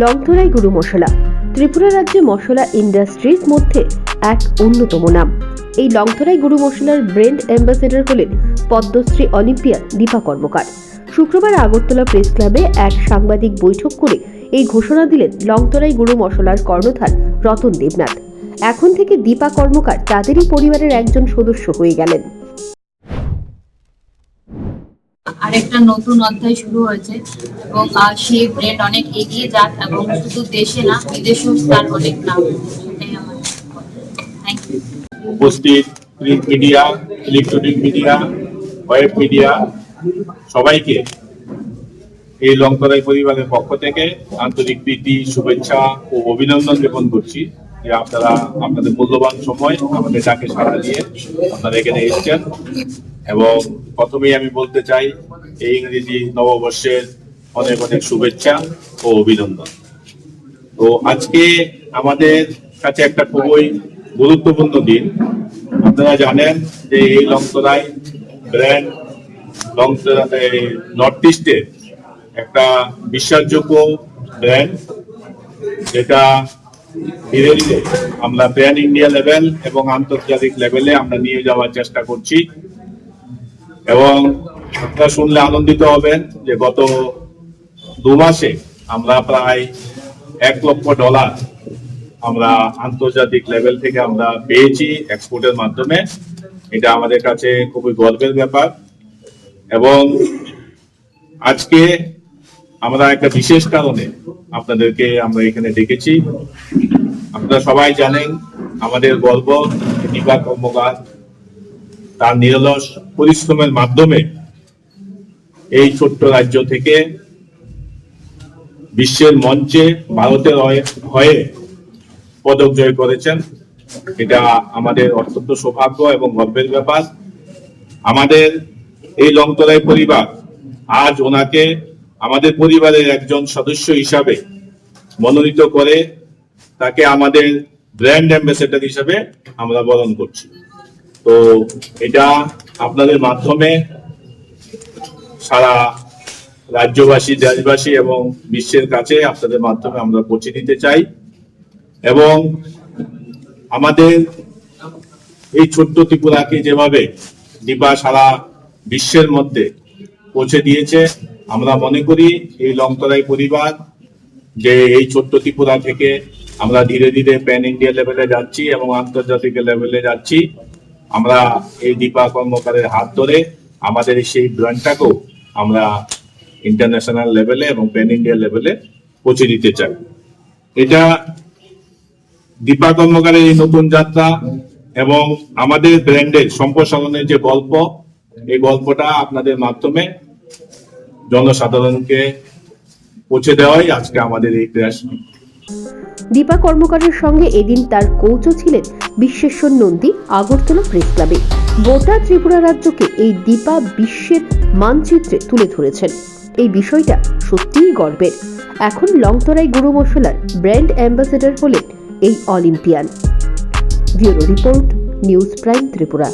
লংথরাই গুরু মশলা। ত্রিপুরা রাজ্যে মশলা ইন্ডাস্ট্রিজ মধ্যে এক অন্যতম নাম। এই লংথরাই গুরু মশলার ব্র্যান্ড অ্যাম্বাসেডর হলেন পদ্মশ্রী অলিম্পিয়ান দীপা কর্মকার। শুক্রবার আগরতলা প্রেস ক্লাবে এক সাংবাদিক বৈঠক করে এই ঘোষণা দিলেন লংতরাই গুরু মশলার কর্ণধার রতন দেবনাথ। এখন থেকে দীপা কর্মকার তাদেরই পরিবারের একজন সদস্য হয়ে গেলেন। আরেকটা নতুন অধ্যায় শুরু হয়েছে এবং সেই ব্র্যান্ড অনেক এগিয়ে যাক এবং শুধু দেশে না, বিদেশেও তার অনেক নাম। উপস্থিত print media electronic media web media সবাইকে এই লঙ্করাই পরিবারের পক্ষ থেকে আন্তরিক প্রীতি, শুভেচ্ছা ও অভিনন্দন জ্ঞাপন করছি। যে আপনারা আপনাদের মূল্যবান সময় আমাদের ডাকে সাড়া দিয়ে আপনারা এখানে এসেছেন। এবং প্রথমেই আমি বলতে চাই, এই ইংরেজি নববর্ষের অনেক অনেক শুভেচ্ছা ও অভিনন্দন। তো আজকে আমাদের কাছে একটা খুবই গুরুত্বপূর্ণ দিন। আপনারা জানেন যে এই লংতরাই ব্র্যান্ড নর্থ ইস্টের একটা বিশ্বাসযোগ্য ব্র্যান্ড যেটা ধীরে আমরা প্যান ইন্ডিয়া লেভেল এবং আন্তর্জাতিক লেভেলে আমরা নিয়ে যাওয়ার চেষ্টা করছি। এবং আপনারা শুনলে আনন্দিত হবেন যে গত দু মাসে আমরা প্রায় এক লক্ষ ডলার আমরা আন্তর্জাতিক লেভেল থেকে আমরা পেয়েছি এক্সপোর্টের মাধ্যমে। এটা আমাদের কাছে খুবই গর্বের ব্যাপার। এবং আজকে আমরা একটা বিশেষ কারণে আপনাদেরকে আমরা এখানে ডেকেছি। আপনারা সবাই জানেন আমাদের গর্ব দীপা কর্মকার তার নিরলস পরিশ্রমের মাধ্যমে এই ছোট্ট রাজ্য থেকে বিশ্বের মঞ্চে ভারতের হয়ে- হয়ে পদক জয় করেছেন। এটা আমাদের অত্যন্ত সৌভাগ্য এবং গর্বের ব্যাপার। আমাদের এই লংতরাই পরিবার আজ ওনাকে আমাদের পরিবারের একজন সদস্য হিসাবে মনোনীত করে তাকে আমাদের ব্র্যান্ড অ্যাম্বাসেডর হিসাবে আমরা বরণ করছি। তো এটা আপনাদের মাধ্যমে সারা রাজ্যবাসী, দেশবাসী এবং বিশ্বের কাছে আপনাদের মাধ্যমে আমরা পৌঁছে দিতে চাই এবং আমাদের এই ছোট্ট ত্রিপুরাকে যেভাবে দীপা সারা বিশ্বের মধ্যে পৌঁছে দিয়েছে আমরা মনে করি এই লংতরাই পরিবার, যে এই ছোট্ট ত্রিপুরা থেকে আমরা ধীরে ধীরে প্যান ইন্ডিয়া লেভেলে যাচ্ছি এবং আন্তর্জাতিক লেভেলে যাচ্ছি। আমরা এই দীপা কর্মকারের হাত ধরে আমাদের সেই ব্র্যান্ডটাকেও আমরা ইন্টারন্যাশনাল লেভেলে এবং প্যান ইন্ডিয়া লেভেলে পৌঁছে দিতে চাই। এটা দীপা কর্মকারের এই নতুন যাত্রা এবং আমাদের ব্র্যান্ডের সম্প্রসারণের যে গল্প, এই গল্পটা আপনাদের মাধ্যমে জনসাধারণকে পৌঁছে দেওয়াই আজকে আমাদের এই প্রয়াস। দীপা কর্মকারের সঙ্গে এদিন তার কোচও ছিলেন বিশ্বেশ্বর নন্দী আগরতলা প্রেস ক্লাবে। গোটা ত্রিপুরা রাজ্যকে এই দীপা বিশ্বের মানচিত্রে তুলে ধরেছেন। এই বিষয়টা সত্যিই গর্বের। এখন লংতরাই গুরু মশলার ব্র্যান্ড অ্যাম্বাসেডর হলেন এই Olympian. Bureau report, news prime Tripura.